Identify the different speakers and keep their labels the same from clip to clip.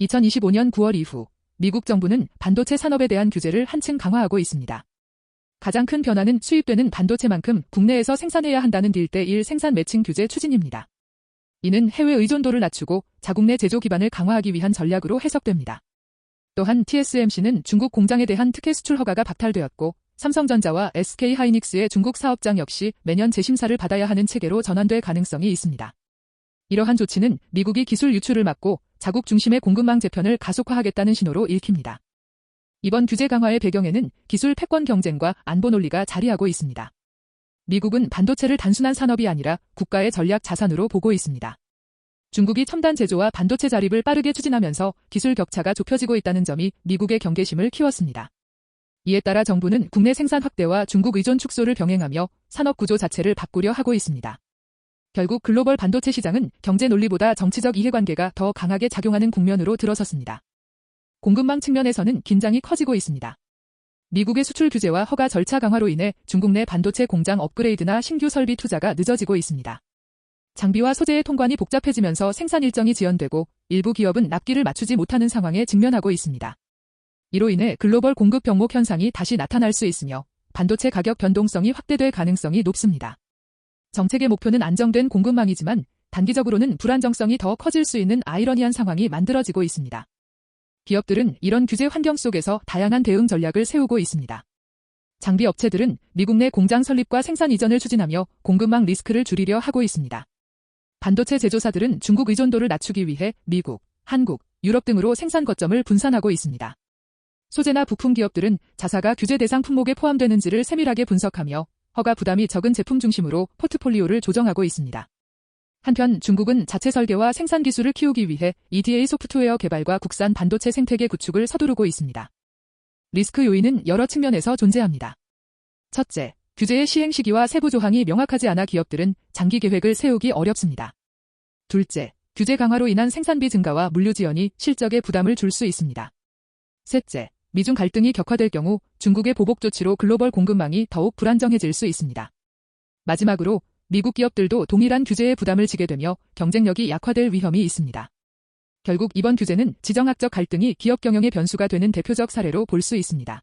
Speaker 1: 2025년 9월 이후 미국 정부는 반도체 산업에 대한 규제를 한층 강화하고 있습니다. 가장 큰 변화는 수입되는 반도체만큼 국내에서 생산해야 한다는 딜대1 생산 매칭 규제 추진입니다. 이는 해외 의존도를 낮추고 자국 내 제조 기반을 강화하기 위한 전략으로 해석됩니다. 또한 TSMC는 중국 공장에 대한 특혜 수출 허가가 박탈되었고 삼성전자와 SK하이닉스의 중국 사업장 역시 매년 재심사를 받아야 하는 체계로 전환될 가능성이 있습니다. 이러한 조치는 미국이 기술 유출을 막고 자국 중심의 공급망 재편을 가속화하겠다는 신호로 읽힙니다. 이번 규제 강화의 배경에는 기술 패권 경쟁과 안보 논리가 자리하고 있습니다. 미국은 반도체를 단순한 산업이 아니라 국가의 전략 자산으로 보고 있습니다. 중국이 첨단 제조와 반도체 자립을 빠르게 추진하면서 기술 격차가 좁혀지고 있다는 점이 미국의 경계심을 키웠습니다. 이에 따라 정부는 국내 생산 확대와 중국 의존 축소를 병행하며 산업 구조 자체를 바꾸려 하고 있습니다. 결국 글로벌 반도체 시장은 경제 논리보다 정치적 이해관계가 더 강하게 작용하는 국면으로 들어섰습니다. 공급망 측면에서는 긴장이 커지고 있습니다. 미국의 수출 규제와 허가 절차 강화로 인해 중국 내 반도체 공장 업그레이드나 신규 설비 투자가 늦어지고 있습니다. 장비와 소재의 통관이 복잡해지면서 생산 일정이 지연되고 일부 기업은 납기를 맞추지 못하는 상황에 직면하고 있습니다. 이로 인해 글로벌 공급 병목 현상이 다시 나타날 수 있으며 반도체 가격 변동성이 확대될 가능성이 높습니다. 정책의 목표는 안정된 공급망이지만 단기적으로는 불안정성이 더 커질 수 있는 아이러니한 상황이 만들어지고 있습니다. 기업들은 이런 규제 환경 속에서 다양한 대응 전략을 세우고 있습니다. 장비 업체들은 미국 내 공장 설립과 생산 이전을 추진하며 공급망 리스크를 줄이려 하고 있습니다. 반도체 제조사들은 중국 의존도를 낮추기 위해 미국, 한국, 유럽 등으로 생산 거점을 분산하고 있습니다. 소재나 부품 기업들은 자사가 규제 대상 품목에 포함되는지를 세밀하게 분석하며 허가 부담이 적은 제품 중심으로 포트폴리오를 조정하고 있습니다. 한편 중국은 자체 설계와 생산 기술을 키우기 위해 EDA 소프트웨어 개발과 국산 반도체 생태계 구축을 서두르고 있습니다. 리스크 요인은 여러 측면에서 존재합니다. 첫째, 규제의 시행 시기와 세부 조항이 명확하지 않아 기업들은 장기 계획을 세우기 어렵습니다. 둘째, 규제 강화로 인한 생산비 증가와 물류 지연이 실적에 부담을 줄 수 있습니다. 셋째, 미중 갈등이 격화될 경우 중국의 보복 조치로 글로벌 공급망이 더욱 불안정해질 수 있습니다. 마지막으로 미국 기업들도 동일한 규제의 부담을 지게 되며 경쟁력이 약화될 위험이 있습니다. 결국 이번 규제는 지정학적 갈등이 기업 경영의 변수가 되는 대표적 사례로 볼 수 있습니다.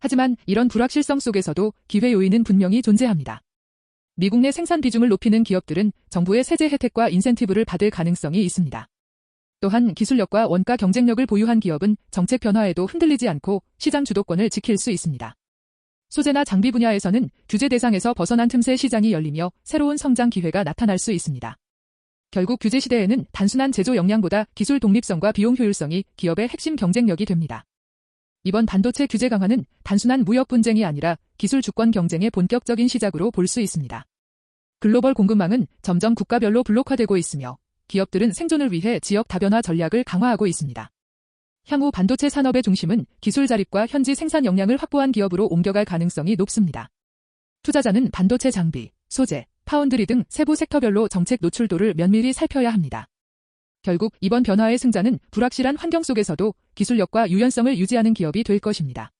Speaker 1: 하지만 이런 불확실성 속에서도 기회 요인은 분명히 존재합니다. 미국 내 생산 비중을 높이는 기업들은 정부의 세제 혜택과 인센티브를 받을 가능성이 있습니다. 또한 기술력과 원가 경쟁력을 보유한 기업은 정책 변화에도 흔들리지 않고 시장 주도권을 지킬 수 있습니다. 소재나 장비 분야에서는 규제 대상에서 벗어난 틈새 시장이 열리며 새로운 성장 기회가 나타날 수 있습니다. 결국 규제 시대에는 단순한 제조 역량보다 기술 독립성과 비용 효율성이 기업의 핵심 경쟁력이 됩니다. 이번 반도체 규제 강화는 단순한 무역 분쟁이 아니라 기술 주권 경쟁의 본격적인 시작으로 볼 수 있습니다. 글로벌 공급망은 점점 국가별로 블록화되고 있으며 기업들은 생존을 위해 지역 다변화 전략을 강화하고 있습니다. 향후 반도체 산업의 중심은 기술 자립과 현지 생산 역량을 확보한 기업으로 옮겨갈 가능성이 높습니다. 투자자는 반도체 장비, 소재, 파운드리 등 세부 섹터별로 정책 노출도를 면밀히 살펴야 합니다. 결국 이번 변화의 승자는 불확실한 환경 속에서도 기술력과 유연성을 유지하는 기업이 될 것입니다.